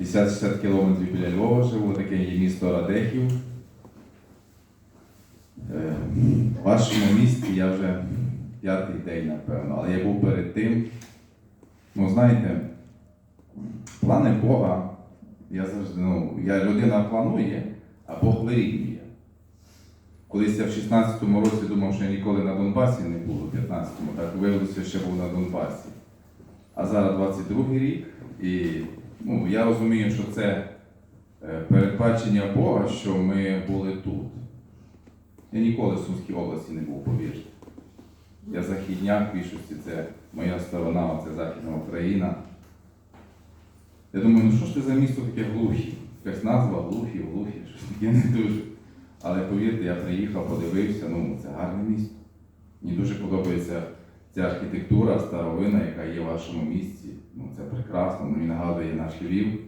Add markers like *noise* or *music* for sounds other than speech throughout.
50-60 кілометрів біля Львова живу, таке є місто Радехів. Е, В вашому місті я вже п'ятий день, напевно, але я був перед тим. Ну, знаєте, плани Бога, я завжди, ну, я людина планує, а Бог вирівнює. Колись я в 16-му році думав, що я ніколи на Донбасі не буду, в 15-му, так виявилося, що був на Донбасі. А зараз 22-й рік, і ну, я розумію, що це е, передбачення Бога, що ми були тут. Я ніколи в Сумській області не був, повірте. Я західняк в більшості, це моя сторона, це Західна Україна. Я думаю, ну що ж це за місто таке глухі? Якась назва глухі, глухі, щось таке не дуже. Але повірте, я приїхав, подивився, ну це гарне місто. Мені дуже подобається ця архітектура старовина, яка є в вашому місті. Ну, це прекрасно, мені нагадує наш Львів.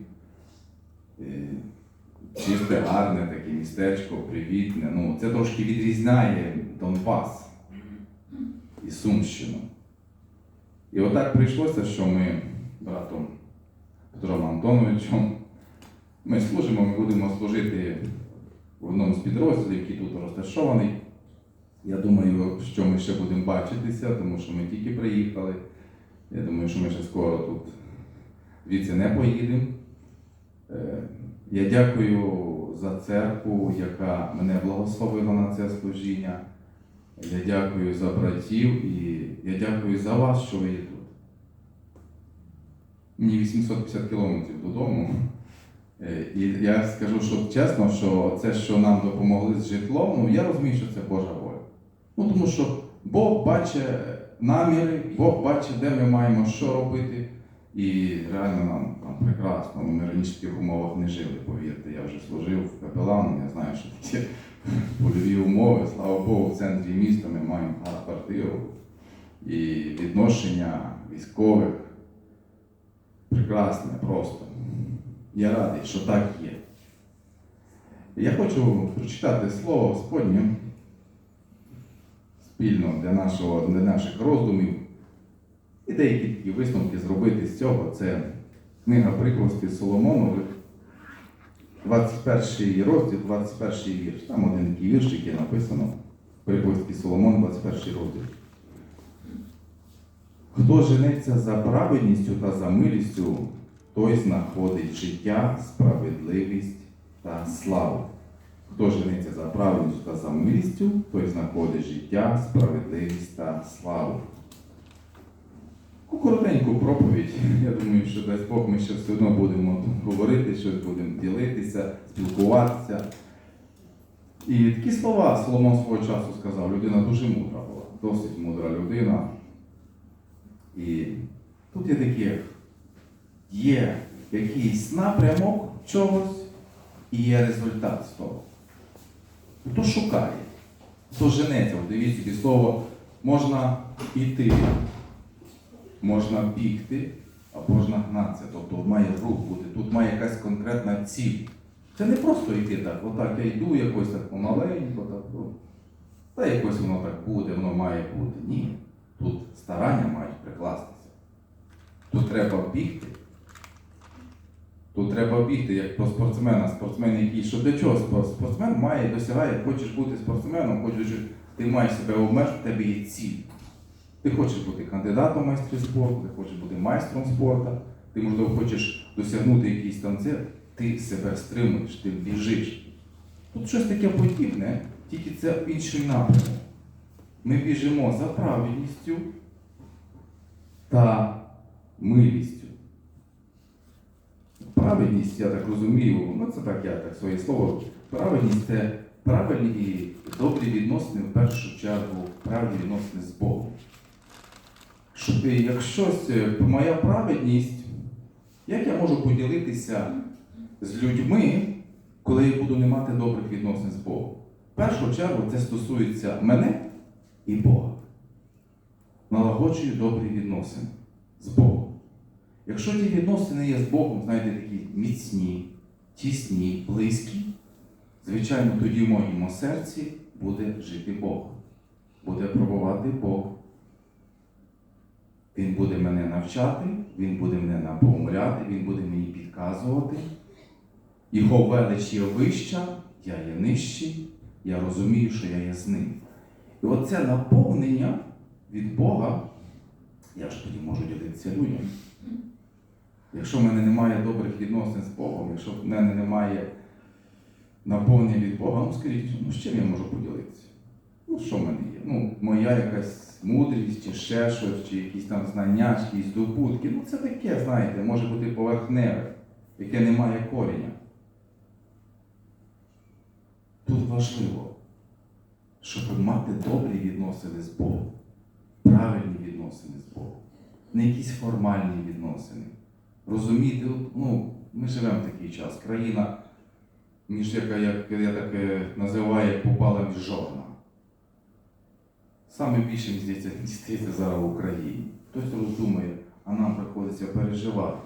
Е, Чисте, гарне таке містечко, привітне. Ну, це трошки відрізняє Донбас і Сумщину. І отак прийшлося, що ми братом Петром Антоновичем, ми служимо, ми будемо служити в одному з підрозділів, який тут розташований. Я думаю, що ми ще будемо бачитися, тому що ми тільки приїхали. Я думаю, що ми ще скоро тут звідси не поїдемо. Е, Я дякую за церкву, яка мене благословила на це служіння. Я дякую за братів і я дякую за вас, що ви є тут. Мені 850 кілометрів додому. Е, І я скажу, що чесно, що це, що нам допомогли з житлом, ну я розумію, що це Божа воля. Ну тому що Бог бачить наміри, Бог бачить, де ми маємо що робити. І реально нам там прекрасно. Ми раніше в таких умовах не жили, повірте. Я вже служив капеланом, я знаю, що таке *laughs* польові умови. Слава Богу, в центрі міста ми маємо квартиру і відношення військових прекрасне просто. Я радий, що так є. Я хочу прочитати слово Господнє спільно для, нашого, для наших роздумів і деякі такі висновки зробити з цього. Це книга приповістей Соломонових, 21 розділ, 21 вірш. Там один такий вірш, який написано приповістки Соломон, 21 розділ. Хто женеться за праведністю та за милістю, той знаходить життя, справедливість та славу. Хто женеться за праведністю та за милістю, той знаходить життя, справедливість та славу. Коротеньку проповідь. Я думаю, що дасть Бог ми ще все одно будемо говорити, щось будемо ділитися, спілкуватися. І такі слова Соломон свого часу сказав, людина дуже мудра була, досить мудра людина. І тут є таке, є якийсь напрямок чогось і є результат з того. Хто шукає, хто женеться, дивіться, ці слово можна йти, можна бігти, а можна гнатися. Тобто має рух бути, тут має якась конкретна ціль. Це не просто йти так, отак я йду якось так помаленько, так, ну, та якось воно так буде, воно має бути. Ні. Тут старання мають прикластися. Тут треба бігти. Тут треба бігти, як про спортсмена. Спортсмен, який що для чого? Спор- Спортсмен має, досягає, хочеш бути спортсменом, хочеш, ти маєш себе обмежити, в тебе є ціль. Ти хочеш бути кандидатом в майстри спорту, ти хочеш бути майстром спорту, ти, можливо, хочеш досягнути якийсь там ти себе стримуєш, ти біжиш. Тут щось таке подібне, тільки це інший напрямок. Ми біжимо за правильністю та милістю. Правильність, я так розумію, ну це так я так своє слово. Правильність це правильні і добрі відносини в першу чергу, правильні відносини з Богом. Що ти, як е, моя праведність, як я можу поділитися з людьми, коли я буду не мати добрих відносин з Богом? В першу чергу це стосується мене і Бога. Налагоджую добрі відносини з Богом. Якщо ті відносини є з Богом, знаєте, такі міцні, тісні, близькі, звичайно, тоді в моєму серці буде жити Бог, буде пробувати Бог. Він буде мене навчати, він буде мене напомовляти, він буде мені підказувати. Його велич є вища, я є нижчий, я розумію, що я є з ним. І оце наповнення від Бога, я ж тоді можу ділитися людям. Якщо в мене немає добрих відносин з Богом, якщо в мене немає наповнення від Бога, ну скажіть, ну з чим я можу поділитися? Ну, що в мене є? Ну, моя якась мудрість, чи ще щось, чи якісь там знання, чи якісь здобутки. Ну, це таке, знаєте, може бути поверхневе, яке не має коріння. Тут важливо, щоб мати добрі відносини з Богом, правильні відносини з Богом, не якісь формальні відносини. Розуміти, ну, ми живемо в такий час. Країна, між яка, як я так е, називаю, як попала між жорна. Саме більше, здається, дістається зараз в Україні. Хтось роздумує, а нам приходиться переживати.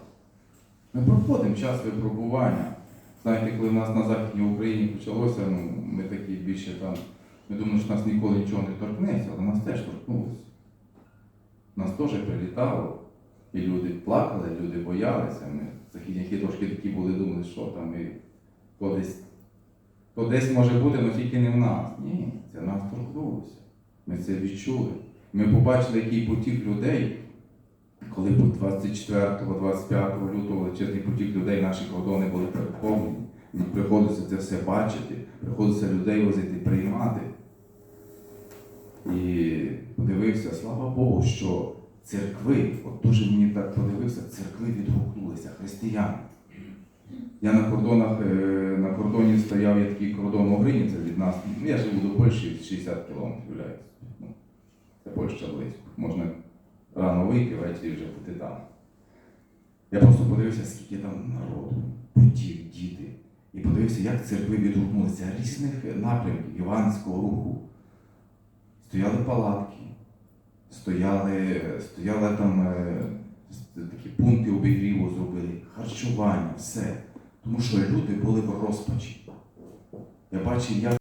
Ми проходимо час випробування. Знаєте, коли в нас на Західній Україні почалося, ну, ми такі більше там, ми думали, що нас ніколи нічого не торкнеться, але нас теж торкнулося. Нас теж прилітало. І люди плакали, люди боялися. Ми західняки трошки такі були, думали, що там і то десь, то десь може бути, але тільки не в нас. Ні, це нас торкнулося. Ми це відчули. Ми побачили, який потік людей, коли 24-25 лютого величезний потік людей наші кордони були переповнені. Мені приходиться це все бачити, приходиться людей возити, приймати. І подивився, слава Богу, що церкви, от дуже мені так подивився, церкви відгукнулися, християни. Я на кордонах, е, на кордоні стояв, є такий кордон Огрині, це від нас. Ну, я живу до Польщі 60 кілометрів являється. Ну, це Польща близько. Можна рано вийти, ввечері вже бути там. Я просто подивився, скільки там народу, путів, діти. І подивився, як церкви відгукнулися різних напрямків Іванського руху. Стояли палатки, стояли, стояли там е, такі пункти обігріву зробили, харчування, все. Тому що люди були в розпачі. Я бачив, як